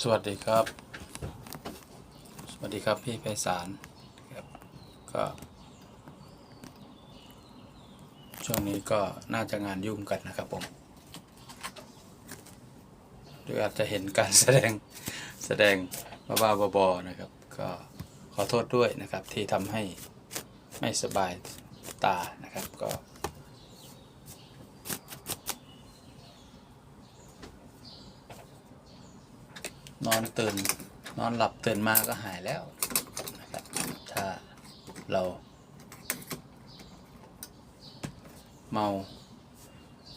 สวัสดีครับ สวัสดีครับพี่ไพศาลครับก็ช่วงนี้ก็น่าจะงานยุ่งกันนะครับผมหรืออาจจะเห็นการแสดงแสดงบ้าๆบอๆนะครับ ก็ขอโทษด้วยนะครับที่ทำให้ไม่สบายตานะครับก็ นอนตื่น นอนหลับตื่นมาก็หายแล้วนะครับถ้าเราเมา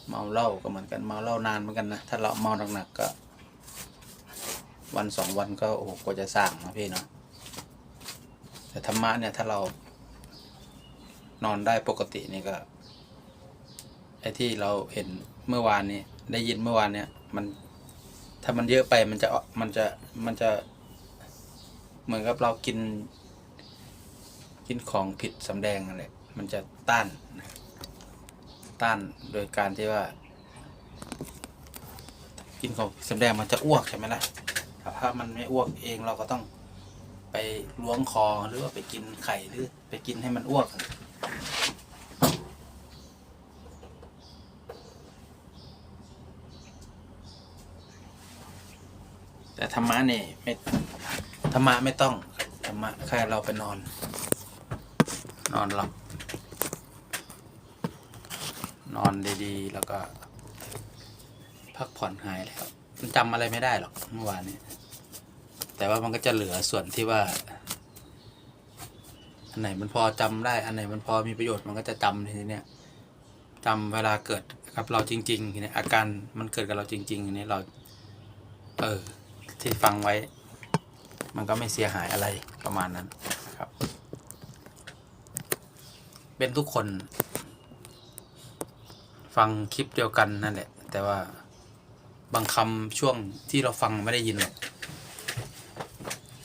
เมาเหล้าก็เหมือนกันเมาเหล้านานเหมือนกันนะถ้าเราเมาหนักๆก็ วันสองวันก็โอ้โหกว่าจะสั่งนะพี่เนาะแต่ธรรมะเนี่ยถ้าเรานอนได้ปกตินี่ก็ไอ้ที่เราเห็นเมื่อวานนี้ได้ยินเมื่อวานเนี่ยมัน ถ้ามันเยอะไปมันจะมันจะมันจะเหมือนกับเรากิน กินของผิดสำแดงอะไรมันจะต้านนะต้านโดยการที่ว่า กินของสำแดงมันจะอ้วกใช่ไหมล่ะถ้ามันไม่อ้วกเองเราก็ต้องไปล้วงคอหรือว่าไปกินไข่หรือไปกินให้มันอ้วก แต่ธรรมะเนี่ยไม่ธรรมะไม่ต้องธรรมะแค่เราไปนอน นอนหลับ นอนดีๆ แล้วก็ พักผ่อนหายแล้วมันจำอะไรไม่ได้หรอกเมื่อวานนี้แต่ว่ามันก็จะเหลือส่วนที่ว่า อันไหนมันพอจำได้ อันไหนมันพอมีประโยชน์มันก็จะจำทีเนี้ยจำเวลาเกิดกับเราจริงๆเนี้ยอาการมันเกิดกับเราจริงๆทีนี้เรา เออ ที่ฟังไว้ มันก็ไม่เสียหายอะไรประมาณนั้นนะครับ เป็นทุกคน ฟังคลิปเดียวกันนั่นแหละ แต่ว่าบางคำช่วงที่เราฟังไม่ได้ยินหรอก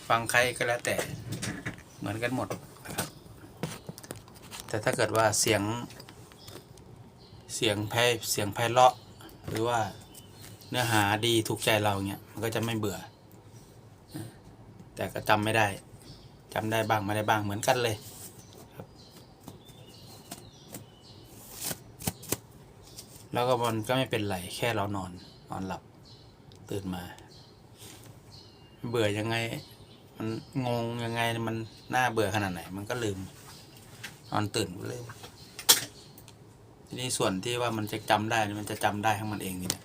ฟังใครก็แล้วแต่เหมือนกันหมดนะครับ แต่ถ้าเกิดว่าเสียงเสียงไพเสียงไพเราะ หรือว่าเนื้อหาดีถูกใจเราเนี่ยมันก็จะไม่เบื่อ แต่ก็จำไม่ได้จำได้บ้างไม่ได้บ้างเหมือนกันเลยครับ แล้วก็มันก็ไม่เป็นไรแค่เรานอนนอนหลับตื่นมา เบื่อยังไง มันงงยังไงมันน่าเบื่อขนาดไหน มันก็ลืมนอนตื่นก็ลืมทีนี้ส่วนที่ว่ามันจะจำได้มันจะจำได้ของมันเองนี่แหละ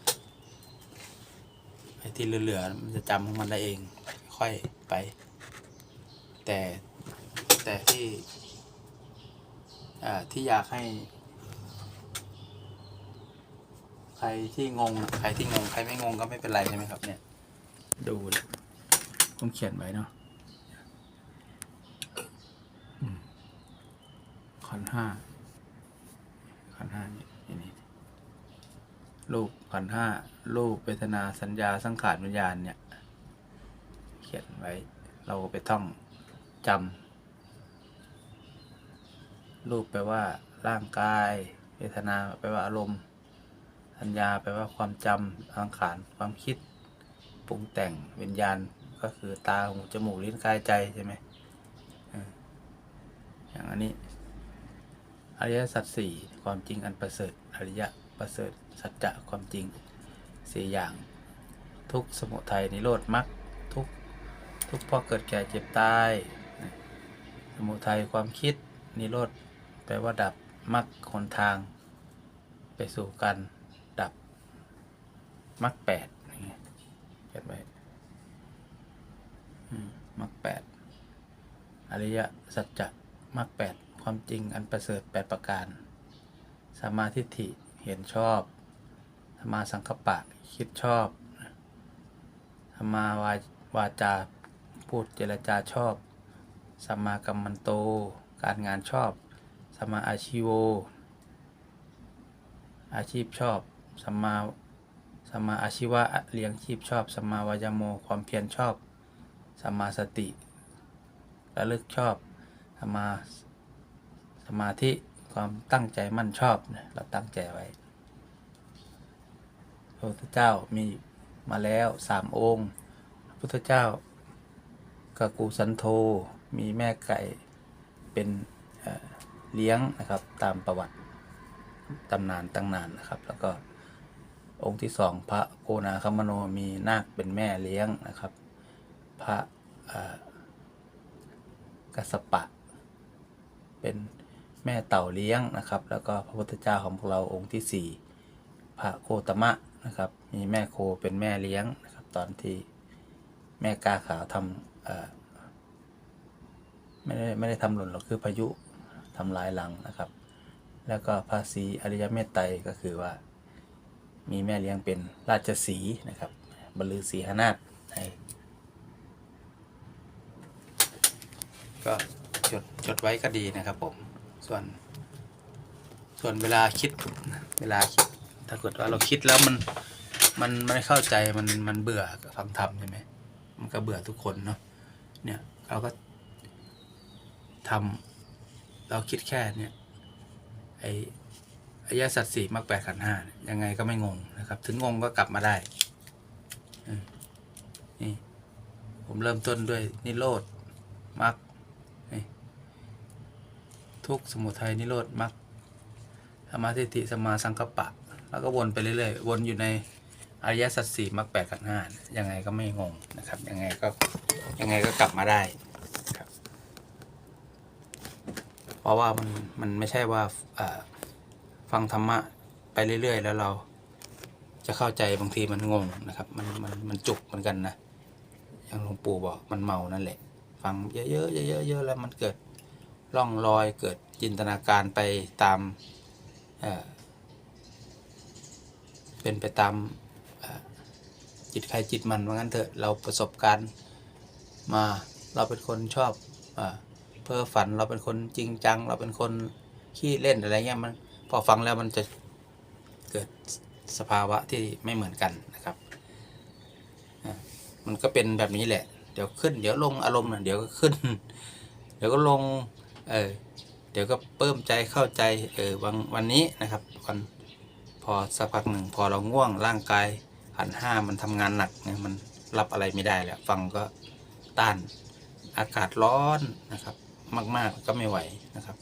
ไอ้ที่เหลือๆมันจะจำของมันได้เอง ค่อย ไป แต่แต่ที่ที่อยากให้ ใครที่งงใครที่งงใครไม่งงก็ไม่เป็นไรใช่ไหมครับ เนี่ย ดูผมเขียนไว้เนาะขันห้าขันห้านี่นี่นี่รูปขันห้ารูปเวทนาสัญญาสังขารวิญญาณเนี่ย เขียนไว้ เราไปท่องจำรูปแปลว่า ร่างกาย เวทนาแปลว่าอารมณ์สัญญาแปลว่าความจำสังขารความคิดปรุงแต่งวิญญาณก็คือตาหูจมูกลิ้นกายใจใช่ไหมอย่างอันนี้อริยสัจสี่ความจริงอันประเสริฐอริยะประเสริฐสัจจะความจริงสี่อย่าง ทุกสมุทัยนิโรธมรรค ทุกข์เพราะเกิดแก่เจ็บตาย สมุทัยความคิด นิโรธแปลว่าดับมรรคหนทาง ไปสู่การดับมรรคแปดอย่างเขียนไว้มมรรคแปดอริยสัจจะมรรคแปดความจริงอันประเสริฐแปดประการสมาทิฐิเห็นชอบสมาสังคปะคิดชอบสมมาวาวาจา พูดเจรจาชอบสมมากัมมันโต การงานชอบสมมาอาชีโว อาชีพชอบ สัมมาสัมมาอาชีวะเลี้ยงชีพชอบ สัมมาวายโม ความเพียรชอบ สัมมาสติระลึกชอบ สัมมาสมาธิ ความตั้งใจมั่นชอบเราตั้งใจไว้ พระพุทธเจ้ามีมาแล้วสามองค์ พระพุทธเจ้า กากูสันโธมีแม่ไก่เป็นเลี้ยงนะครับตามประวัติตำนานตั้งนานนะครับ แล้วก็องค์ที่สองพระโกนาคมโนมีนาคเป็นแม่เลี้ยงนะครับ พระกัสปะ เป็นแม่เต่าเลี้ยงนะครับ แล้วก็พระพุทธเจ้าของพวกเราองค์ที่สี่พระโคตมะนะครับ มีแม่โคเป็นแม่เลี้ยงนะครับ ตอนที่แม่กาขาวทำ ไม่ได้ไม่ได้ทำหล่นหรอกคือพายุทำลายหลังนะครับ แล้วก็ภาษีอริยเมตไตรก็คือว่า มีแม่เลี้ยงเป็นราชสีนะครับบรรลือศรีหนาถให้ก็จดจดไว้ก็ดีนะครับผมส่วน ส่วนเวลาคิดเวลาคิด ถ้าเกิดว่าเราคิดแล้วมันมันไม่เข้าใจมันมันเบื่อฟังธรรมใช่ไหมมันก็เบื่อทุกคนเนาะ เนี่ยเราก็ทำเราคิดแค่เนี่ยไออายะสัตว์สี่มรรคแปดขันห้ายังไงก็ไม่งงนะครับ ถึงงงก็กลับมาได้นี่ผมเริ่มต้นด้วยนิโรธมรรคทุกสมุทัยนิโรธมรรคสมาธิติสมาสังกปปะ แล้วก็วนไปเรื่อยๆ วนอยู่ในอริยสัจสี่มรรคแปดขันห้ายังไงก็ไม่งงนะครับ ยังไงก็ ยังไงก็กลับมาได้ครับเพราะว่ามันมันไม่ใช่ว่าอ่าฟังธรรมะไปเรื่อย ๆ แล้วเราจะเข้าใจบางทีมันงงนะครับ มันมันมันจุกเหมือนกันนะอย่างหลวงปู่บอกมันเมานั่นแหละ ฟังเยอะๆเยอะๆเยอะๆแล้วมันเกิดร่องรอยเกิดจินตนาการไปตามเอ่อเป็นไปตามเอ่อจิตใครจิตมันว่างั้นเถอะเราประสบการณ์ มาเราเป็นคนชอบอเพ้อฝันเราเป็นคนจริงจัง เราเป็นคนขี้เล่นอะไรเงี้ยมันพอฟังแล้วมันจะเกิดสภาวะที่ไม่เหมือนกันนะครับมันก็เป็นแบบนี้แหละ เดี๋ยวขึ้น เดี๋ยวลงอารมณ์เดี๋ยวก็ขึ้น เดี๋ยวก็ลงเออเดี๋ยวก็เพิ่มใจเข้าใจเออวันวันนี้นะครับวันพอสักพักหนึ่งพอเราง่วงร่างกายขันห้ามันทำงานหนักเนี่ยมันรับอะไรไม่ได้แล้วฟังก็ ต้านอากาศร้อนนะครับ มากๆก็ไม่ไหวนะครับ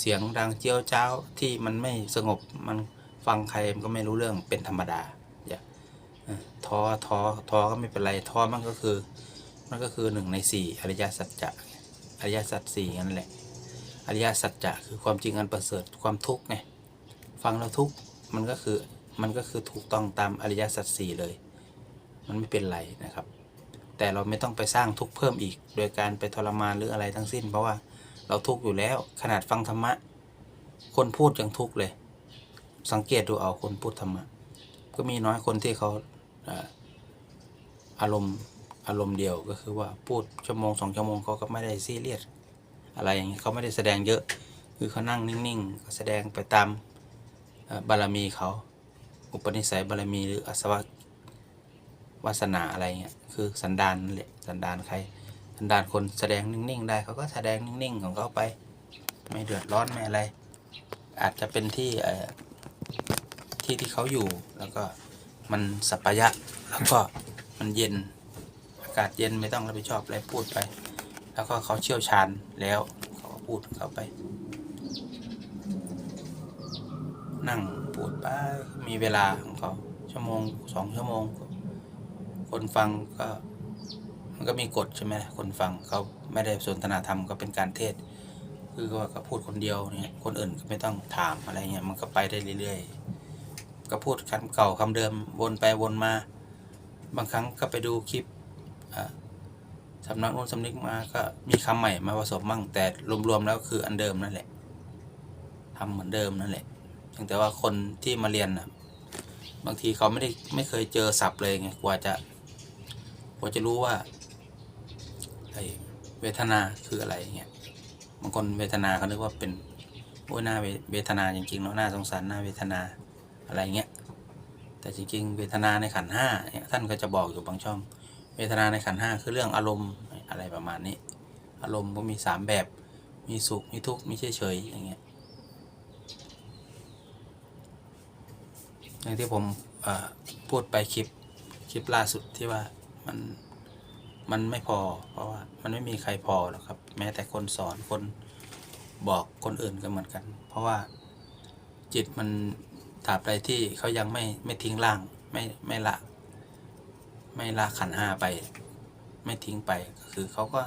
เสียงดังเจียวเจ้าที่มันไม่สงบมันฟังใครมันก็ไม่รู้เรื่องเป็นธรรมดาอย่าท้อท้อท้อก็ไม่เป็นไรท้อมันก็คือ มันก็คือหนึ่งในสี่อริยสัจจะอริยสัจสี่นั่นแหละอริยสัจจะคือความจริงอันประเสริฐความทุกข์ไงฟังแล้วทุกข์มันก็คือมันก็คือถูกต้องตามอริยสัจสี่เลย มันไม่เป็นไรนะครับ แต่เราไม่ต้องไปสร้างทุกข์เพิ่มอีก โดยการไปทรมานหรืออะไรทั้งสิ้น เพราะว่าเราทุกข์อยู่แล้ว ขนาดฟังธรรมะ คนพูดยังทุกข์เลย สังเกตดูเอาคนพูดธรรมะ ก็มีน้อยคนที่เขาอารมณ์อารมณ์เดียวก็คือว่าพูดชั่วโมงสองชั่วโมงเขาก็ไม่ได้ซีเรียสอะไรอย่างนี้เขาไม่ได้แสดงเยอะ คือเขานั่งนิ่งๆแสดงไปตามบารมีเขา อุปนิสัยบารมีหรืออาสวะ วาสนาอะไรเงี้ยคือสันดานแหละสันดานใคร สันดานคนแสดงนิ่งๆ ได้เขาก็แสดงนิ่งๆของเขาไป ไม่เดือดร้อนไม่อะไร อาจจะเป็นที่เอ่อที่ที่เขาอยู่แล้วก็มันสัปยะแล้วก็มันเย็นอากาศเย็นไม่ต้องรับผิดชอบอะไรพูดไป แล้วก็เขาเชี่ยวชาญแล้วเขาก็พูดเขาไป นั่งพูดไปมีเวลาของเขาชั่วโมงสองชั่วโมง คนฟังก็มันก็มีกฎใช่ไหมคนฟังเขาไม่ได้สนทนาธรรมก็เป็นการเทศ คือว่าก็พูดคนเดียวเนี่ยคนอื่นก็ไม่ต้องถามอะไรเงี้ยมันก็ไปได้เรื่อยๆ ก็พูดคำเก่าคำเดิมวนไปวนมา บางครั้งก็ไปดูคลิปสำนักนู้นสำนึกมาก็มีคำใหม่มาผสมมั่งแต่รวมๆแล้วคืออันเดิมนั่นแหละทำเหมือนเดิมนั่นแหละเพียงแต่ว่าคนที่มาเรียนน่ะบางทีเขาไม่ได้ไม่เคยเจอศัพท์เลยไงกว่าจะ กว่าจะรู้ว่าไอเวทนาคืออะไรเงี้ยบางคนเวทนาเขานึกว่าเป็นโอ้ยหน้าเวทนาจริงๆเนาะหน่าสงสารหน้าเวทนาอะไรเงี้ยแต่จริงๆเวทนาในขันห้าเนี่ยท่านก็จะบอกอยู่บางช่อง เวทนาในขันห้าคือเรื่องอารมณ์อะไรประมาณนี้ อารมณ์ก็มีสามแบบมีสุขมีทุกข์มีเฉยเฉยๆอย่างเงี้ยอย่างที่ผมพูดไปคลิปคลิปล่าสุดที่ว่า มันมันไม่พอ เพราะว่ามันไม่มีใครพอหรอกครับ แม้แต่คนสอนคนบอกคนอื่นก็เหมือนกัน เพราะว่าจิตมันตราบใดที่เขายังไม่ไม่ทิ้งร่างไม่ไม่ละ ไม่ละขันห้าไป ไม่ทิ้งไปก็คือเขาก็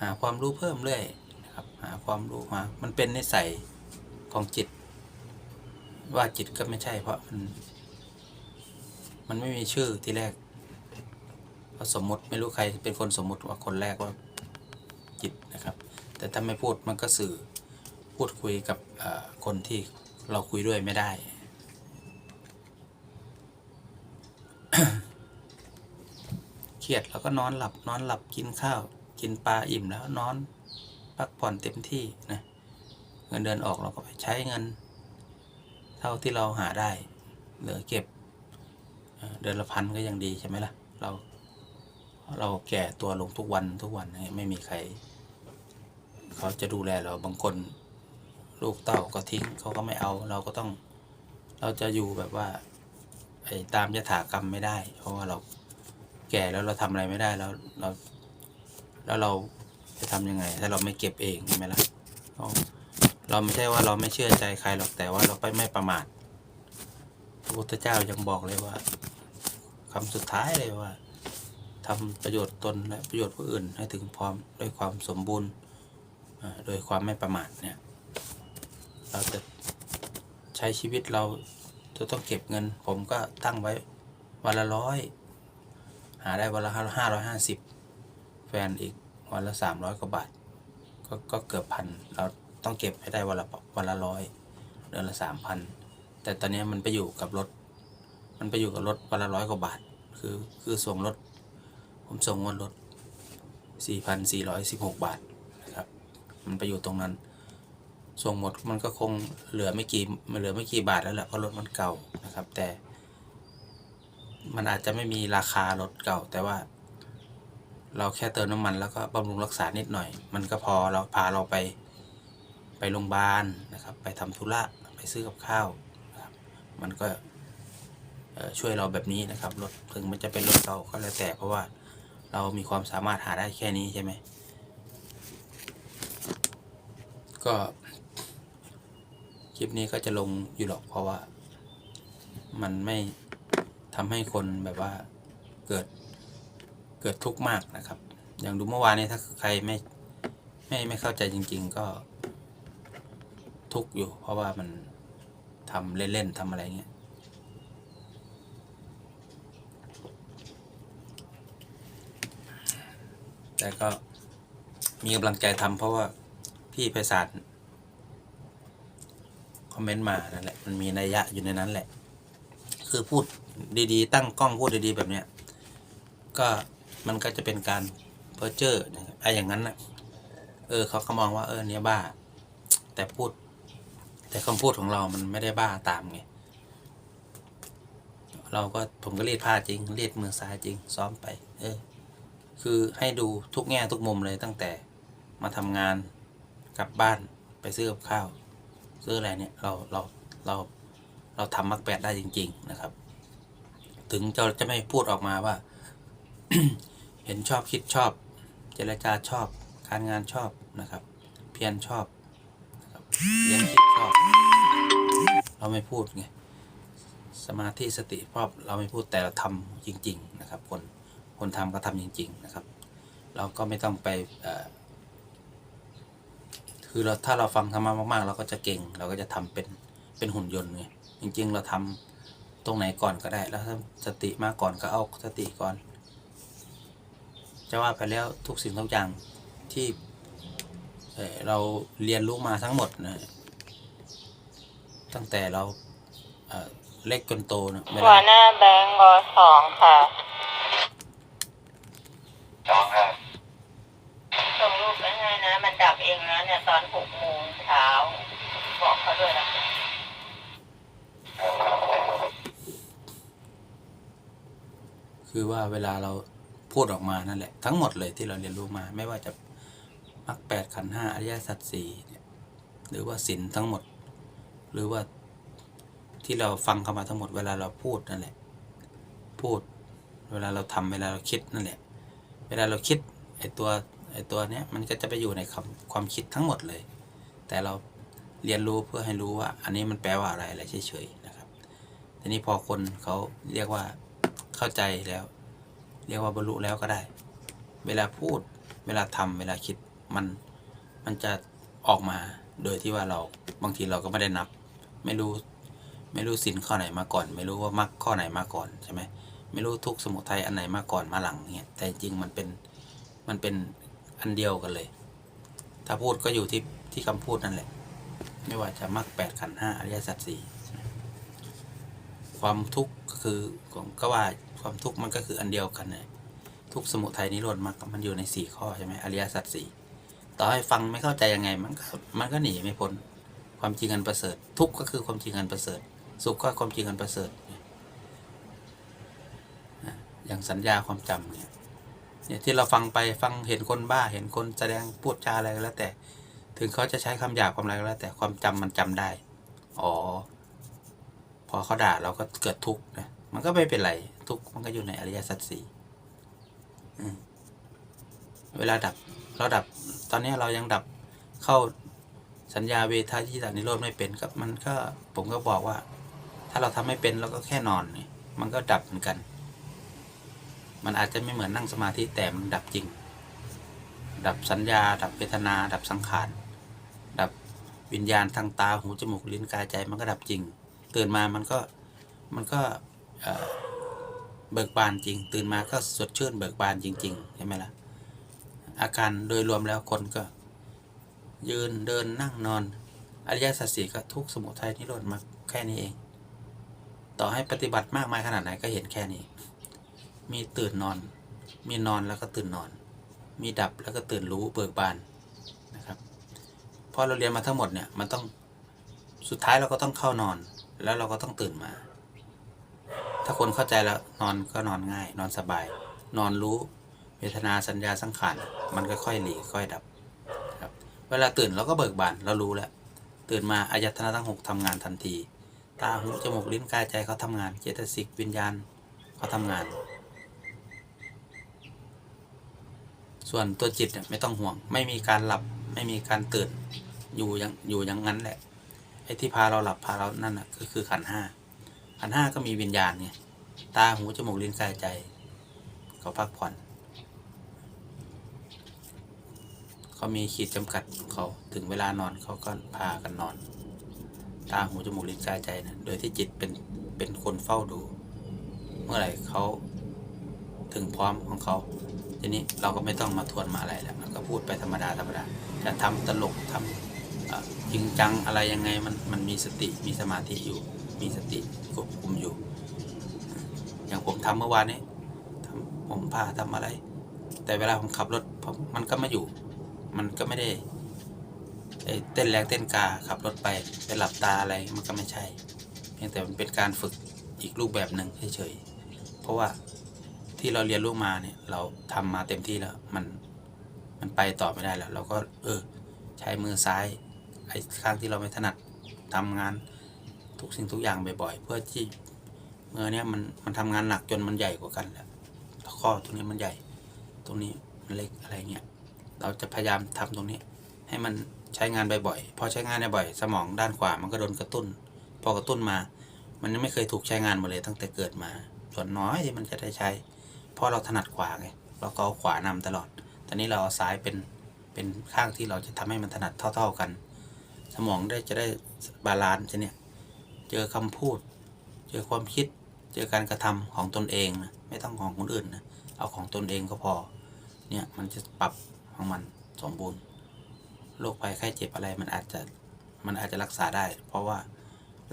หาความรู้เพิ่มเรื่อยนะครับ หาความรู้มามันเป็นนิสัยของจิต ว่าจิตก็ไม่ใช่เพราะมัน มันไม่มีชื่อที่แรก สมมติไม่รู้ใครเป็นคนสมมติว่าคนแรกว่าจิตนะครับ แต่ถ้าไม่พูดมันก็สื่อพูดคุยกับคนที่เราคุยด้วยไม่ได้เครียดแล้วก็นอนหลับนอนหลับกินข้าว กินปลาอิ่มแล้วนอน พักผ่อนเต็มที่นะเงินเดือนออกเราก็ไปใช้เงิน เท่าที่เราหาได้ เหลือเก็บเอ่อเดือนละพันก็ยังดีใช่ไหมล่ะ เรา เราแก่ตัวลงทุกวันทุกวันไม่มีใคร เขาจะดูแลเราบางคน ลูกเต้าก็ทิ้งเขาก็ไม่เอา เราก็ต้อง เราจะอยู่แบบว่าไอ้ตามยถากรรมไม่ได้ เพราะว่าเราแก่แล้วเราทำอะไรไม่ได้แล้วเราแล้วเราจะทำยังไง ถ้าเราไม่เก็บเองใช่ไหมล่ะเราไม่ใช่ว่าเราไม่เชื่อใจใครหรอกแต่ว่าเราไปไม่ประมาทพระพุทธเจ้ายังบอกเลยว่าคำสุดท้ายเลยว่า ทำประโยชน์ตนและประโยชน์ผู้อื่นให้ถึงพร้อมด้วยความสมบูรณ์โดยความไม่ประมาทเนี่ยเราจะใช้ชีวิตเราจะต้องเก็บเงิน ผมก็ตั้งไว้วันละร้อยหาได้วันละห้าห้าร้อยห้าสิบแฟนอีกวันละสามร้อยกว่าบาทก็ก็เกือบพันเราต้องเก็บให้ได้วันละวันละร้อยเดือนละสามพันแต่ตอนนี้มันไปอยู่กับรถ มันไปอยู่กับรถวันละร้อยกว่าบาท คือคือส่งรถ ผมส่งงวดรถสี่พันร้อยสิบาทนะครับ มันไปอยู่ตรงนั้น ส่งหมดมันก็คงเหลือไม่กี่เหลือไม่กี่บาทแล้วแหละเพราะรถมันเก่านะครับ แต่ มันอาจจะไม่มีราคารถเก่า แต่ว่า เราแค่เติมน้ำมันแล้วก็บำรุงรักษานิดหน่อย มันก็พอเราพาเราไปไปโรงพยาบาลนะครับ ไปทำธุระไปซื้อกับข้าวนะครับมันก็ช่วยเราแบบนี้นะครับรถถึงมันจะเป็นรถเก่าก็แล้วแต่เพราะว่า เรามีความสามารถหาได้แค่นี้ใช่ไหม ก็ คลิปนี้ก็จะลงอยู่หรอกเพราะว่า มันไม่ทำให้คนแบบว่าเกิดเกิดทุกข์มากนะครับ อย่างดูเมื่อวานนี้ถ้าใครไม่ไม่ไม่เข้าใจจริง ๆ ก็ ทุกข์อยู่ เพราะว่ามันทำเล่นๆทำอะไรเงี้ย แต่ก็มีกำลังใจทำเพราะว่าพี่ไพศาลคอมเมนต์มานั่นแหละมันมีนัยยะอยู่ในนั้นแหละ คือพูดดีๆ ตั้งกล้องพูดดีๆแบบเนี้ยก็มันก็จะเป็นการเพ้อเจ้อนะครับไอ้อย่างนั้นนะเออเขาก็มองว่าเออเนี่ยบ้า แต่พูด แต่คำพูดของเรามันไม่ได้บ้าตามไงเราก็ผมก็รีดผ้าจริงรีดมือซ้ายจริงซ้อมไป เออ คือให้ดูทุกแง่ทุกมุมเลยตั้งแต่มาทำงานกลับบ้านไปซื้อกับข้าว ซื้ออะไรเนี่ยเราเราเราเราทำมักแปดได้จริง ๆนะครับ ถึงเราจะไม่พูดออกมาว่า เห็นชอบคิดชอบ เจรจาชอบ การงานชอบนะครับ เพียรชอบนะครับเลี้ยงคิดชอบ เราไม่พูดไงสมาธิสติชอบเราไม่พูดแต่เราทำจริง ๆ นะครับคน คนทำก็ทำจริง ๆ นะครับ เราก็ไม่ต้องไปคือเราถ้าเราฟังธรรมะมากๆ เราก็จะเก่ง เราก็จะทำเป็นเป็นหุ่นยนต์ไงจริง ๆ เราทำตรงไหนก่อนก็ได้ แล้วถ้าสติมาก่อนก็เอาสติก่อน จะว่าไปแล้วทุกสิ่งทุกอย่างที่เเราเรียนรู้มาทั้งหมดนะตั้งแต่เราเเล็กจนโตนะเวหัลาวหน้าแบงก์วสองค่ะ ส่งรูปไปให้นะ มันดับเองนะเนี่ยตอนหกโมงเช้า บอกเขาด้วยนะคะ คือว่าเวลาเราพูดออกมานั่นแหละ ทั้งหมดเลยที่เราเรียนรู้มา ไม่ว่าจะมรรคแปดขันห้าอริยสัจสี่หรือว่าศีลทั้งหมด หรือว่าที่เราฟังเข้ามาทั้งหมดเวลาเราพูดนั่นแหละ พูดเวลาเราทำเวลาเราคิดนั่นแหละ เวลาเราคิดไอตัวไอตัวเนี้ยมันก็จะไปอยู่ในคำความคิดทั้งหมดเลย แต่เราเรียนรู้เพื่อให้รู้ว่า อันนี้มันแปลว่าอะไรอะไรเฉยๆนะครับทีนี้พอคนเขาเรียกว่า เข้าใจแล้ว เรียกว่าบรรลุแล้วก็ได้ เวลาพูด เวลาทำเวลาคิดมันมันจะออกมาโดยที่ว่าเราบางทีเราก็ไม่ได้นับ ไม่รู้ไม่รู้สินข้อไหนมาก่อน ไม่รู้ว่ามรรคข้อไหนมาก่อนใช่ไหมไม่รู้ทุกสมุทัยอันไหนมาก่อนมาหลังเนี่ยแต่จริงมันเป็นมันเป็นอันเดียวกันเลย ถ้าพูดก็อยู่ที่ที่คำพูดนั่นแหละ ไม่ว่าจะมรรคแปดขันห้าอริยสัจสี่ ความทุกข์ก็คือผมก็ว่าความทุกข์มันก็คืออันเดียวกันเลยทุกสมุทัยนิโรธมรรคมันอยู่ในสี่ข้อใช่ไหมอริยสัจสี่ต่อให้ฟังไม่เข้าใจยังไงมันก็มันก็หนีไม่พ้นความจริงอันประเสริฐ ทุกข์ก็คือความจริงอันประเสริฐ สุขก็ความจริงอันประเสริฐอย่างสัญญาความจำเนี่ยเนี่ยที่เราฟังไปฟังเห็นคนบ้าเห็นคนแสดงพูดจาอะไรก็แล้วแต่ ถึงเขาจะใช้คำหยาบคำอะไรก็แล้วแต่ความจำมันจำได้ อ๋อ พอเขาด่าเราก็เกิดทุกข์นะมันก็ไม่เป็นไร ทุกข์มันก็อยู่ในอริยสัจสี่เวลาดับเราดับ ตอนนี้เรายังดับเข้าสัญญาเวทายที่ตัดนิโรธไม่เป็นครับ มันก็ผมก็บอกว่า ถ้าเราทำไม่เป็นเราก็แค่นอนนี่มันก็ดับเหมือนกัน มันอาจจะไม่เหมือนนั่งสมาธิแต่มันดับจริง ดับสัญญา ดับเวทนา ดับสังขาร ดับวิญญาณทางตาหูจมูกลิ้นกายใจมันก็ดับจริง ตื่นมามันก็มันก็เบิกบานจริง ตื่นมาก็สดชื่นเบิกบานจริงๆใช่ไหมล่ะอาการโดยรวมแล้วคนก็ ยืนเดินนั่งนอน อริยสัจสี่ก็ทุกสมุทัยนิโรธมรรคแค่นี้เอง ต่อให้ปฏิบัติมากมายขนาดไหนก็เห็นแค่นี้ มีตื่นนอน มีนอนแล้วก็ตื่นนอน มีดับแล้วก็ตื่นรู้เบิกบานนะครับพอเราเรียนมาทั้งหมดเนี่ยมันต้องสุดท้ายเราก็ต้องเข้านอน แล้วเราก็ต้องตื่นมา ถ้าคนเข้าใจแล้วนอนก็นอนง่าย นอนสบาย นอนรู้เวทนาสัญญาสังขารมันก็ค่อยหลีค่อยดับครับ เวลาตื่นเราก็เบิกบานเรารู้แล้วตื่นมาอายตนะทั้งหกทำงานทันที ตาหูจมูกลิ้นกายใจเขาทำงานเจตสิกวิญญาณเขาทำงาน ส่วนตัวจิตเนี่ยไม่ต้องห่วง ไม่มีการหลับไม่มีการตื่นอยู่อย่างอยู่อย่างนั้นแหละ ไอ้ที่พาเราหลับพาเรานั่นน่ะก็คือขันห้าขันห้าก็มีวิญญาณไงตาหูจมูกลิ้นกายใจเขาพักผ่อนเขามีขีดจำกัดเขาถึงเวลานอนเขาก็พากันนอน ตาหูจมูกลิ้นกายใจนะโดยที่จิตเป็นเป็นคนเฝ้าดู เมื่อไหร่เขาถึงพร้อมของเขาทีนี้เราก็ไม่ต้องมาทวนมาอะไรแล้วมันก็พูดไปธรรมดาธรรมดาจะทำตลกทำ จริงจังอะไรยังไงมันมันมีสติมีสมาธิอยู่ มีสติควบคุมอยู่ อย่างผมทำเมื่อวานนี้ทำผมผ้าทำอะไร แต่เวลาผมขับรถผมมันก็ไม่อยู่ มันก็ไม่ได้เต้นแรงเต้นกาขับรถไปไปหลับตาอะไรมันก็ไม่ใช่ เพียงแต่มันเป็นการฝึกอีกรูปแบบหนึ่งเฉยๆเพราะว่าที่เราเรียนรู้มาเนี่ยเราทำมาเต็มที่แล้วมันมันไปต่อไม่ได้แล้ว เราก็เออใช้มือซ้าย ไอ้ข้างที่เราไม่ถนัดทำงานทุกสิ่งทุกอย่างบ่อยๆ เพื่อที่มือเนี้ยมันมันทำงานหนักจนมันใหญ่กว่ากันแล้วข้อตรงนี้มันใหญ่ ตรงนี้มันเล็กอะไรเงี้ยเราจะพยายามทำตรงนี้ ให้มันใช้งานบ่อยๆพอใช้งานบ่อยสมองด้านขวามันก็โดนกระตุ้น พอกระตุ้นมา มันยังไม่เคยถูกใช้งานมาเลยตั้งแต่เกิดมา ส่วนน้อยที่มันจะได้ใช้เพราะเราถนัดขวาไงเราก็เอาขวานำตลอดตอนนี้เราเอาซ้ายเป็นเป็นข้างที่เราจะทำให้มันถนัดเท่า ๆกัน สมองได้จะได้บาลานซ์เนี่ยเจอคำพูด เจอความคิด เจอการกระทำของตนเองนะไม่ต้องของคนอื่นนะเอาของตนเองก็พอ เนี่ยมันจะปรับของมันสมบูรณ์โรคภัยไข้เจ็บอะไรมันอาจจะมันอาจจะรักษาได้ เพราะว่า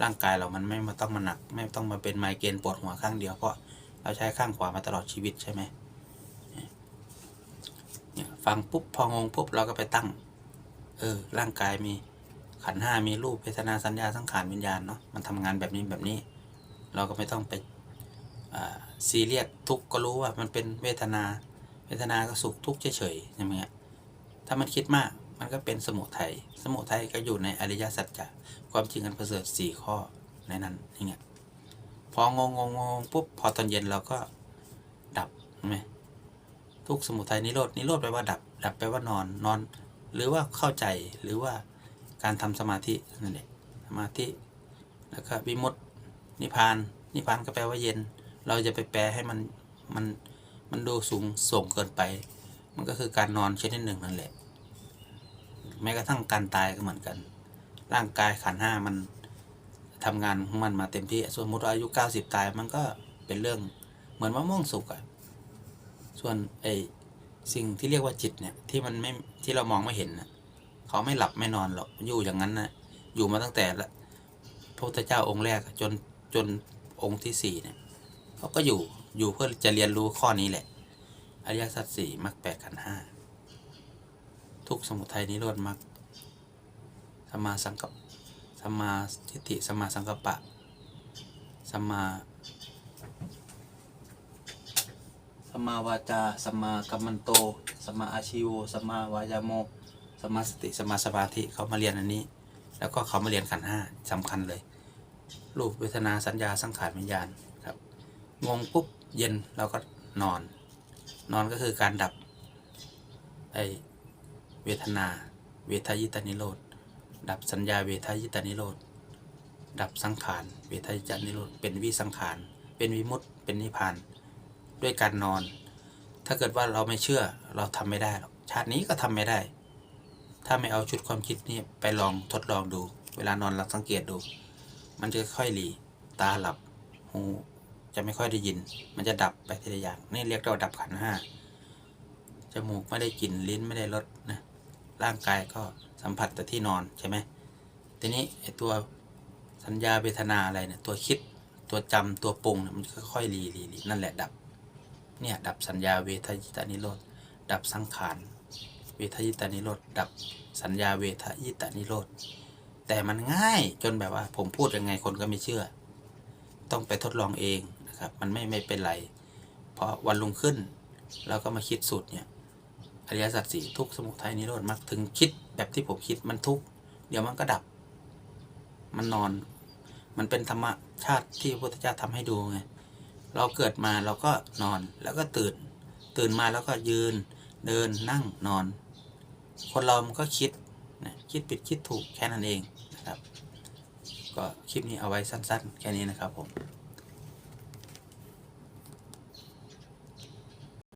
ร่างกายเรามันไม่มาต้องมาหนัก ไม่ต้องมาเป็นไมเกรนปวดหัวข้างเดียวเพราะเราใช้ข้างขวามาตลอดชีวิตใช่ไหมเนี่ยฟังปุ๊บพองงปุ๊บเราก็ไปตั้ง เออร่างกายมี ขันห้ามีรูปเวทนาสัญญาสังขารวิญญาณเนาะมันทำงานแบบนี้แบบนี้ เราก็ไม่ต้องไปซีเรียสทุกก็รู้ว่ามันเป็นเวทนา เวทนาก็สุขทุกข์เฉยๆใช่ไหมฮะถ้ามันคิดมากมันก็เป็นสมุทัยสมุทัยก็อยู่ในอริยสัจจะความจริงอันประเสริฐสี่ข้อในนั้นนี่ไงพองงงงงงปุ๊บพอตอนเย็นเราก็ดับใช่ไหมทุกสมุทัยนิโรดนิโรธแปลว่าดับ ดับแปลว่านอนนอน หรือว่าเข้าใจหรือว่า การทำสมาธินั่นเองสมาธิ แล้วก็วิมุตตินิพพาน นิพพานก็แปลว่าเย็น เราจะไปแปลให้มันมันมันดูสูงส่งเกินไป มันก็คือการนอนชนิดหนึ่งนั่นแหละ แม้กระทั่งการตายก็เหมือนกัน ร่างกายขันห้ามันทำงานของมันมาเต็มที่ ส่วนมุตอายุ 90 ตายมันก็เป็นเรื่องเหมือนมะม่วงสุกอะส่วนไอสิ่งที่เรียกว่าจิตเนี่ยที่มันไม่ที่เรามองไม่เห็นนะ เขาไม่หลับไม่นอนหรอกอยู่อย่างนั้นนะอยู่มาตั้งแต่ละพระพุทธเจ้าองค์แรกจนจนองค์ที่สี่เนี่ยเขาก็อยู่อยู่เพื่อจะเรียนรู้ข้อนี้แหละ อริยสัจสี่มรรคแปดขันห้าทุกสมุทัยนิโรธมรรคสัมมาสังกัปสัมมาทิฏฐิสัมมาสังกัปปะสัมมาสัมมาวาจาสัมมากัมมันโตสัมมาอาชิวสัมมาวายาโม สมาสติสมาสมาธิเขามาเรียนอันนี้ แล้วก็เขามาเรียนขันห้าสำคัญเลย รูปเวทนาสัญญาสังขารวิญญาณครับงงปุ๊บเย็นเราก็นอน นอนก็คือการดับไอเวทนา เวทายตานิโรธดับสัญญาเวทายตานิโรธดับสังขารเวทายตานิโรธเป็นวิสังขารเป็นวิมุตติเป็นนิพพานด้วยการนอน ถ้าเกิดว่าเราไม่เชื่อเราทำไม่ได้หรอกชาตินี้ก็ทำไม่ได้ ถ้าไม่เอาชุดความคิดนี่ไปลองทดลองดู เวลานอนเราสังเกตดู มันจะค่อยหลี ตาหลับ หูจะไม่ค่อยได้ยิน มันจะดับไปทีละอย่าง นี่เรียกว่าดับขันห้า จมูกไม่ได้กลิ่น ลิ้นไม่ได้รสนะ ร่างกายก็สัมผัสแต่ที่นอนใช่ไหม ทีนี้ไอตัวสัญญาเวทนาอะไรเนี่ย ตัวคิด ตัวจำตัวปรุงเนี่ยมันค่อยๆรีรีรีนั่นแหละดับ เนี่ยดับสัญญาเวทยิตานิโรธ ดับสังขาร ทยิตานิโรธดับสัญญาเวทยิตานิโรธแต่มันง่ายจนแบบว่าผมพูดยังไงคนก็ไม่เชื่อ ต้องไปทดลองเองนะครับ มันไม่ไม่เป็นไร เพราะวันลุงขึ้นเราก็มาคิดสูตรเนี่ยอริยสัจสี่ทุกสมุทัยนิโรธมรรคถึงคิดแบบที่ผมคิดมันทุกเดี๋ยวมันก็ดับ มันนอน มันเป็นธรรมชาติที่พระพุทธเจ้าทำให้ดูไงเราเกิดมาเราก็นอนแล้วก็ตื่น ตื่นมาแล้วก็ยืน เดินนั่งนอน คนเรามันก็คิดนะคิดผิดคิดถูกแค่นั้นเองนะครับ ก็คลิปนี้เอาไว้สั้นๆ แค่นี้นะครับผม